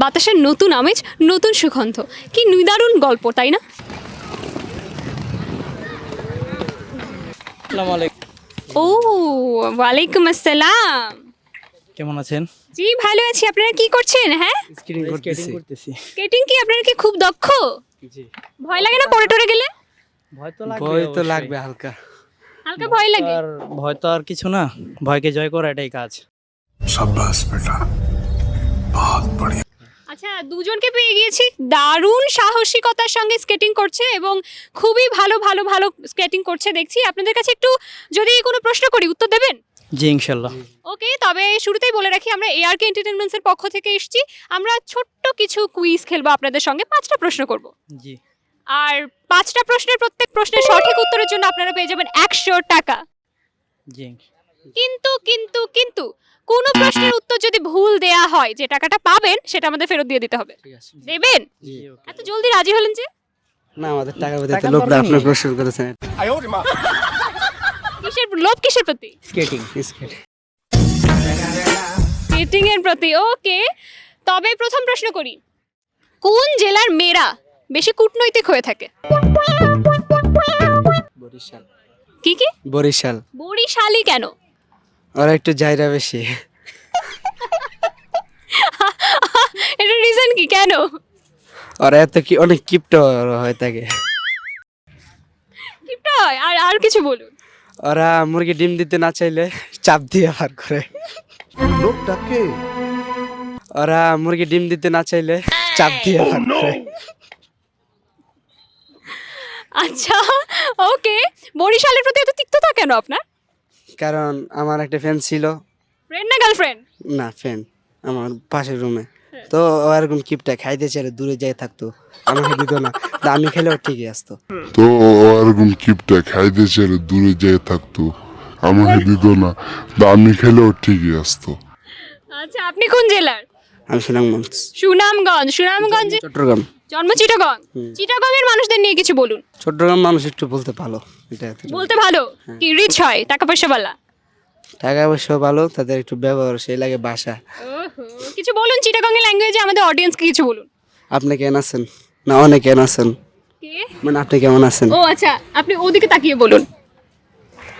বাতাসের নতুন আমেজ নতুন সুগন্ধ। কি নিদারুণ গল্প তাই না? ও ওয়ালাইকুম আসসালাম। কেমন আছেন? জি ভালো আছি। আপনারা কি করছেন হ্যাঁ? স্কেটিং করতেছি। স্কেটিং কি আপনারা কি খুব দক্ষ? জি। ভয় লাগে না পড়ে টরে গেলে? ভয় তো লাগবে ভয় তো লাগবে হালকা। হালকা ভয় লাগে? আর ভয় তো আর কিছু না। ভয়কে জয় করা এটাই কাজ। সাব্বাস বেটা। বহুত বড়িয়া আচ্ছা দুজনকে পেয়ে গিয়েছি। দারুণ সাহসিকতার সঙ্গে স্কেটিং করছে এবং খুবই ভালো ভালো ভালো স্কেটিং করছে দেখছি। আপনাদের কাছে একটু যদি কোনো প্রশ্ন করি উত্তর দেবেন? জি ইনশাল্লাহ। ওকে তবে শুরুতেই বলে রাখি আমরা এআরকে এন্টারটেনমেন্টসের পক্ষ থেকে এসেছি। আমরা ছোট্ট কিছু কুইজ খেলব আপনাদের সঙ্গে পাঁচটা প্রশ্ন করব। জি। আর পাঁচটা প্রশ্নের প্রত্যেক প্রশ্নের সঠিক উত্তরের জন্য আপনারা পেয়ে যাবেন একশো টাকা। জি কিন্তু কিন্তু কিন্তু কোনো প্রশ্নের উত্তর যদি ভুল দেয়া হয় যে টাকাটা পাবেন সেটা আমাদের ফেরত দিয়ে দিতে হবে। ঠিক আছে। দেবেন? এত জলদি রাজি হলেন যে? না আমাদের টাকা পেতে টাকা তো লোক আপনার নেই। প্রশ্ন করেছেন। কিসের লোভ কিসের প্রতি? স্কেটিং স্কেটিং এর প্রতি ওকে। তবে প্রথম প্রশ্ন করি। কোন জেলার মেয়েরা বেশি কূটনৈতিক হয়ে থাকে? বরিশাল। কি কি? বরিশাল। বরিশালি কেন? ওরা একটু জায়রা বেশি। এটা রিজন কি? কেন? ওরা এত কি অনেক কিপ্ট হয়ে থাকে কিপটা হয়? আর আর কিছু বলুন। ওরা মুরগি ডিম দিতে না চাইলে চাপ দিয়ে পার করে। ওরা মুরগি ডিম দিতে না চাইলে চাপ দিয়ে পার করে। আচ্ছা ওকে বরিশালের প্রতি এত তিক্ততা কেন আপনার? কারণ আমার একটা ফ্যান ছিল। ফ্রেন্ড না গার্লফ্রেন্ড না ফ্যান আমার পাশের রুমে তো ও এরকম কিপটা খাইতে চাইলে দূরে যাই থাকতো আমাকে দিত না। তা আমি খেলেও ঠিকই আসতো। তো ও এরকম কিপটা খাইতে চাইলে দূরে যাই থাকতো আমাকে দিত না। তা আমি খেলেও ঠিকই আসতো। আচ্ছা আপনি কোন জেলার? আমি সুনামগঞ্জ। সুনামগঞ্জ সুনামগঞ্জে চট্টগ্রাম। জন্ম চিটাগং? চিটাগংয়ের মানুষদের নিয়ে কিছু বলুন। চট্টগ্রাম মানুষ একটু বলতে ভালো। এটা। বলতে ভালো কি রিচ হয় টাকা পয়সা বালা টাকা পয়সা ভালো তাদের একটু ব্যবহার সেই লাগে ভাষা কিছু বলুন চিটাগং এর ল্যাঙ্গুয়েজে আমাদের অডিয়েন্সকে কিছু বলুন। আপনি কেন আছেন? না অনেক কেন আছেন? কে? মানে আপনি কেমন আছেন? ও আচ্ছা আপনি ওদিকে তাকিয়ে বলুন।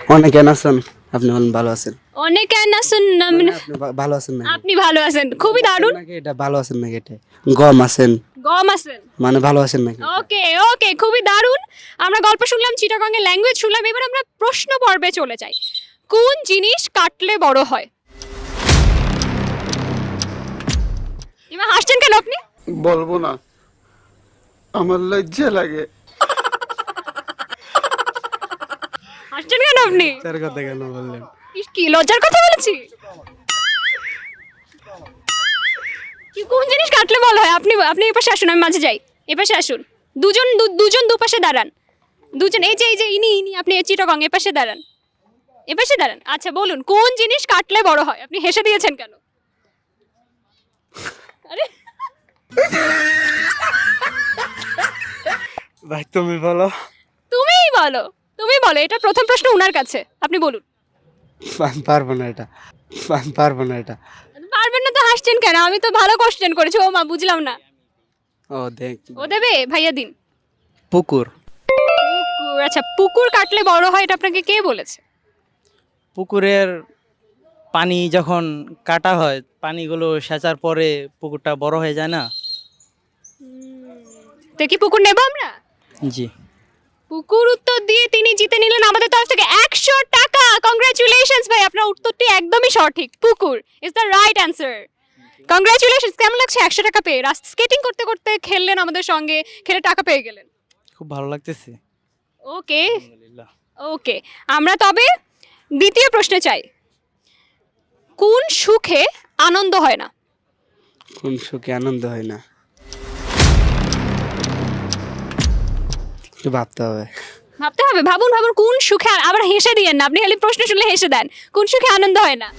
অনেক কেন আছেন? আপনি বলেন ভালো আছেন? অনেক আসুন না মানে আপনি ভা- ভালো আছেন নাকি? আপনি ভালো আছেন। খুবই দারুণ। নাকি? এটা ভালো আছেন নাকি এটা? গম আছেন? গম আছেন। মানে ভালো আছেন নাকি? ওকে ওকে খুবই দারুণ। আমরা গল্প শুনলাম চিটাগং এর ল্যাঙ্গুয়েজ শুনলাম এবার আমরা প্রশ্ন পর্বে চলে যাই। কোন জিনিস কাটলে বড় হয়? এবার হাসছেন কেন আপনি? বলব না। আমার লজ্জা লাগে। হাসছেন আপনি? তার কথা কেন বললেন? কি লজ্জার কথা বলেছি? কি কোন জিনিস কাটলে বলা হয়? আপনি আপনি এপাশে আসুন আমি মাঝে যাই। এপাশে আসুন। দুজন দুজন দুপাশে দাঁড়ান। দুজন এই যে এই যে ইনি ইনি আপনি চিটগং এপাশে দাঁড়ান। এপাশে দাঁড়ান। আচ্ছা বলুন কোন জিনিস কাটলে বড় হয়? আপনি হেসে দিয়েছেন কেন? আরে! ভাই তুমি বলো। তুমিই বলো। তুমি বলো এটা প্রথম প্রশ্ন উনার কাছে। আপনি বলুন। পারব না এটা। পারব না এটা। পারবেন না তো হাসছেন কেন? আমি তো ভালো কোশ্চেন করেছি। ও মা বুঝলাম না। ও দেখ। ও দেবে? ভাইয়া দিন। পুকুর। পুকুর আচ্ছা পুকুর কাটলে বড় হয় এটা আপনাকে কে বলেছে? পুকুরের পানি যখন কাটা হয় পানিগুলো সেচার পরে পুকুরটা বড় হয়ে যায় না? তো কি পুকুর নেব আমরা? জি। পুকুর উত্তর দিয়ে তিনি জিতে নিলেন আমাদের তরফ থেকে একশো টাকা। কংগ্রাচুলেশনস ভাই আপনার উত্তরটি একদমই সঠিক। Pukur is the right answer congratulations কেমন লাগছে? একশো টাকা পেয়ে। রাস্তা স্কেটিং করতে করতে খেললেন আমাদের সঙ্গে খেলে টাকা পেয়ে গেলেন। খুব ভালো লাগতেছে। ওকে ওকে আমরা তবে দ্বিতীয় প্রশ্নে চাই। কোন সুখে আনন্দ হয় না? কোন সুখে আনন্দ হয় না? একটু ভাবতে হবে। ভাবতে হবে? ভাবুন ভাবুন কোন সুখে আ- আবার হেসে দিয়েন না। আপনি খালি প্রশ্ন শুনলে হেসে দেন। কোন সুখে আনন্দ হয় না?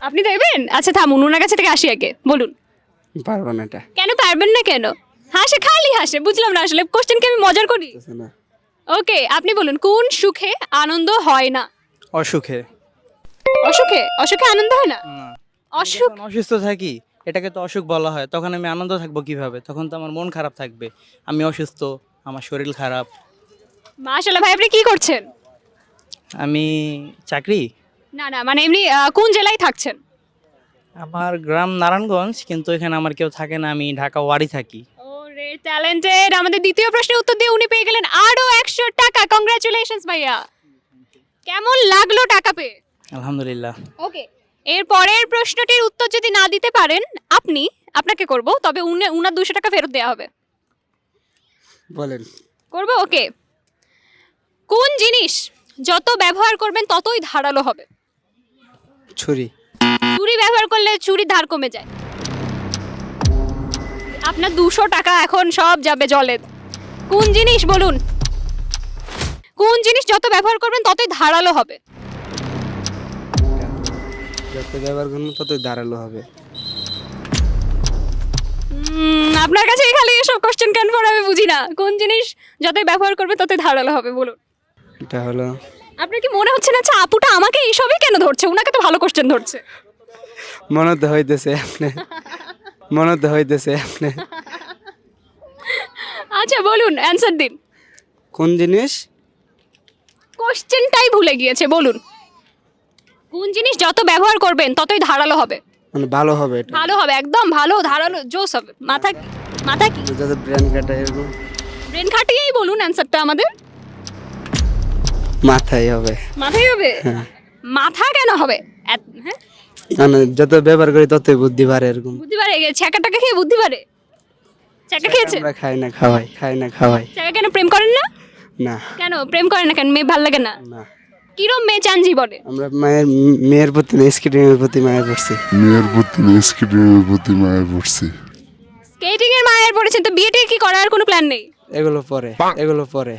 আপনি দেবেন আচ্ছা থামুন ওনার কাছে থেকে আসি আগে। বলুন। পারব না এটা। কেন পারবেন না কেন? হাসে খালি হাসে। বুঝলাম না আসলে। কোশ্চেনকে আমি মজার করি? বুঝতেছে না। ওকে আপনি বলুন কোন সুখে আনন্দ হয় না? অসুখে। অসুখে? অসুখে আনন্দ হয় না? না। অসুখ অসুস্থ থাকি। এটাকে তো অসুখ বলা হয় তখন আমি আনন্দ থাকব কীভাবে? তখন তো আমার মন খারাপ থাকবে। আমি অসুস্থ আমার শরীর খারাপ। মাশাল্লাহ ভাই আপনি কি করছেন? আমি চাকরি? না না মানে এমনি আহ, কোন জেলায় থাকছেন? আমার গ্রাম নারায়ণগঞ্জ কিন্তু এখানে আমার কেউ থাকে না আমি ঢাকা ওয়ারি থাকি। ওরে ট্যালেন্টেড আমাদের দ্বিতীয় প্রশ্নের উত্তর দিয়ে উনি পেয়ে গেলেন আরও একশো টাকা। কংগ্রাচুলেশনস ভাইয়া। কেমন লাগল টাকা পেয়ে? আলহামদুলিল্লাহ। ওকে এর পরের প্রশ্নটির উত্তর যদি না দিতে পারেন আপনি আপনাকে করব তবে উনি উনার দুশো টাকা ফেরত দেওয়া হবে। বলেন। করব? ওকে। কোন জিনিস যত ব্যবহার করবেন ততই ধারালো হবে? ছুরি। ছুরি ব্যবহার করলে ছুরির ধার কমে যায়। আপনার দুশো টাকা এখন সব যাবে জলে। কোন জিনিস বলুন? কোন জিনিস যত ব্যবহার করবেন ততই ধারালো হবে? যত ব্যবহার করব ততই ধারালো হবে। আপনার কাছে খালি এসব কোশ্চেন কেন করে আমি বুঝি না। কোন জিনিস যতই ব্যবহার করবে ততই ধারালো হবে বলুন। এটা হলো আপনার কি মনে হচ্ছে না আচ্ছা আপুটা আমাকে এইসবই কেন ধরছে? ওনাকে তো ভালো কোশ্চেন ধরছে। মনে তো হইতেছে আপনি মনে তো হইতেছে আপনি আচ্ছা বলুন অ্যান্সার দিন। কোন জিনিস? কোশ্চেনটাই ভুলে গিয়েছে বলুন। কোন জিনিস যত ব্যবহার করবেন ততই ধারালো হবে। মানে ভালো হবে এটা। ভালো হবে একদম ভালো ধারালো জোস হবে। মাথা মাথা কি? যাতে ব্রেন কাটা এরকম। ব্রেন খাটিয়েই বলুন অ্যান্সারটা আমাদের। মাথায় হবে। মাথায় হবে? মাথা কেন হবে? হ্যাঁ? মানে যত ব্যবহার করি ততই বুদ্ধি বাড়ে এরকম। বুদ্ধি পারে ছ্যাঁকা টাকা খেয়ে বুদ্ধি পারে ছ্যাঁকা খেয়েছে? আমরা খাই না খাওয়াই খাই না খাওয়াই। ছ্যাঁকা কেন প্রেম করেন না? না। কেন? প্রেম করেন না কেন? মেয়ে ভালো লাগে না? না। কিরম মেয়ে চান জীবনে? আমরা মায়ের মেয়ের প্রতি না স্কিটিংয়ের প্রতি মায়ের পড়ছি মেয়ের প্রতি না স্ক্রিনের প্রতি মায়ের পড়ছি স্কেটিং এর মায়ের পড়েছেন তো বিয়েটি কি করার কোনো প্ল্যান নেই? এগুলো পরে এগুলো পরে।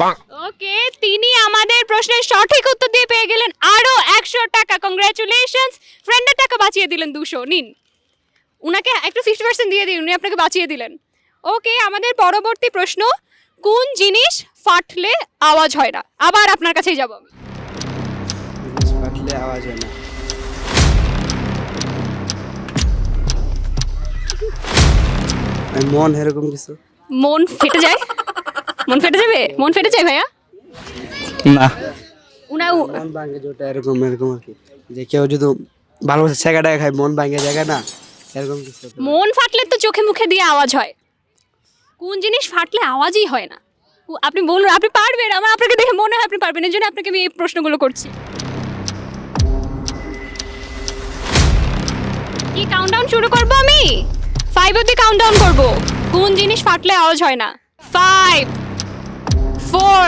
ওকে তিনি আমাদের প্রশ্নের সঠিক উত্তর দিয়ে পেয়ে গেলেন আরও একশো টাকা। কংগ্রাচুলেশনস ফ্রেন্ডের টাকা বাঁচিয়ে দিলেন দুশো নিন। উনাকে একটু ফিফটি পার্সেন্ট দিয়ে দিন উনি আপনাকে বাঁচিয়ে দিলেন। ওকে আমাদের পরবর্তী প্রশ্ন কোন জিনিস ফাটলে আওয়াজ হয় না? আবার আপনার কাছেই যাব আমি। জিনিস আওয়াজ হয় না। মন এরকম কিছু? মন ফেটে যায়? মন ফেটে যাবে? মন ফেটে যায় ভাইয়া? না। উনা মন ভাঙে যেটা এরকম এরকম আর কি। যে কেউ যদি ভালোবাসে ছেঁকা টাকা খায় মন ভাঙে জায়গা না এরকম কিছু মন ফাটলে তো চোখে মুখে দিয়ে আওয়াজ হয়। কোন জিনিস ফাটলে আওয়াজই হয় না। আপনি বলুন আপনি পারবেন? আমার আপনাকে দেখে মনে হয় আপনি পারবেন। এই জন্য আপনাকে আমি এই প্রশ্নগুলো করছি। কি কাউন্টডাউন শুরু করব আমি? ফাইভ অব্দি কাউন্টডাউন করব। কোন জিনিস ফাটলে আওয়াজ হয় না। Five four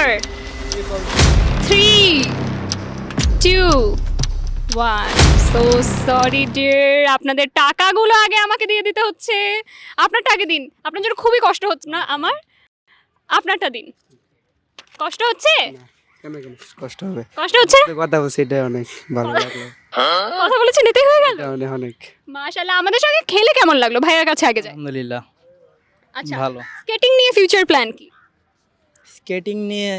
three two one so sorry dear আপনাদের টাকাগুলো আগে আমাকে দিয়ে দিতে হচ্ছে। আপনারটা আগে দিন। আপনার জন্য খুবই কষ্ট হচ্ছে না, আমার? আপনারটা দিন। কষ্ট হচ্ছে? কষ্ট হবে। কষ্ট হচ্ছে? কথা বলছি এটা অনেক ভালো লাগল। কথা বলেছে নিতে হয়ে গেল? অনেক অনেক। মাশাআল্লাহ আমাদের সঙ্গে খেলে কেমন লাগল? ভাইয়ের কাছে আগে যায় আলহামদুলিল্লাহ আচ্ছা ভালো। স্কেটিং নিয়ে ফিউচার প্ল্যান কি? স্কেটিং নিয়ে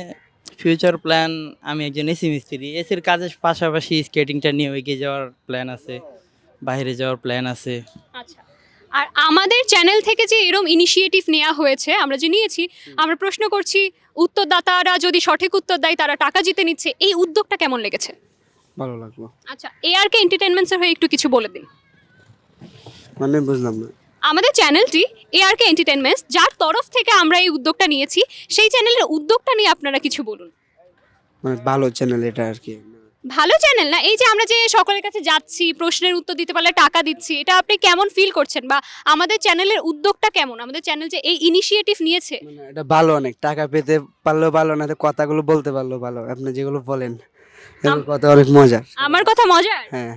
ফিউচার প্ল্যান আমি একজন এসি মিস্ত্রি। এসির কাজের পাশাপাশি স্কেটিংটা নিয়ে এগিয়ে যাওয়ার প্ল্যান আছে বাইরে যাওয়ার প্ল্যান আছে। আচ্ছা। আর আমাদের চ্যানেল থেকে যে এরম ইনিশিয়েটিভ নেওয়া হয়েছে আমরা যে নিয়েছি আমরা প্রশ্ন করছি উত্তরদাতারা যদি সঠিক উত্তর দেয় তারা টাকা জিতে নিচ্ছে এই উদ্যোগটা কেমন লেগেছে? ভালো লাগল। আচ্ছা এআরকে এন্টারটেনমেন্টসের হয়ে একটু কিছু বলে দিন। মানে বুঝলাম না। আমাদের চ্যানেলটি এআরকে এন্টারটেনমেন্টস যার তরফ থেকে আমরা এই উদ্যোগটা নিয়েছি সেই চ্যানেলের উদ্যোগটা নিয়ে আপনারা কিছু বলুন। মানে ভালো চ্যানেল এটা আর কি। ভালো চ্যানেল না? এই যে আমরা যে সকলের কাছে যাচ্ছি প্রশ্নের উত্তর দিতে পারলে টাকা দিচ্ছি এটা আপনি কেমন ফিল করছেন? বা আমাদের চ্যানেলের উদ্যোগটা কেমন? আমাদের চ্যানেল যে এই ইনিশিয়েটিভ নিয়েছে। মানে এটা ভালো অনেক। টাকা পেতে পারল ভালো না তো কথাগুলো বলতে পারল ভালো। আপনি যেগুলো বলেন এগুলো কথা অনেক মজার। আমার কথা মজার? হ্যাঁ।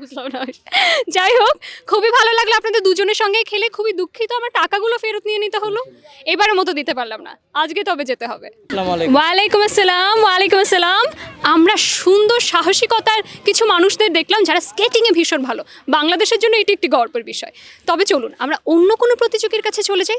বুঝলাম না। যাই হোক খুবই ভালো লাগল আপনাদের দুজনের সঙ্গে খেলে। খুবই দুঃখিত আমার টাকাগুলো ফেরত নিয়ে নিতে হলো। এবারের মতো দিতে পারলাম না। আজকে তবে যেতে হবে। ওয়ালাইকুম আসসালাম ওয়ালাইকুম আসসালাম। আমরা সুন্দর সাহসিকতার কিছু মানুষদের দেখলাম যারা স্কেটিংয়ে ভীষণ ভালো। বাংলাদেশের জন্য এটি একটি গর্বের বিষয়। তবে চলুন আমরা অন্য কোনো প্রতিযোগীর কাছে চলে যাই।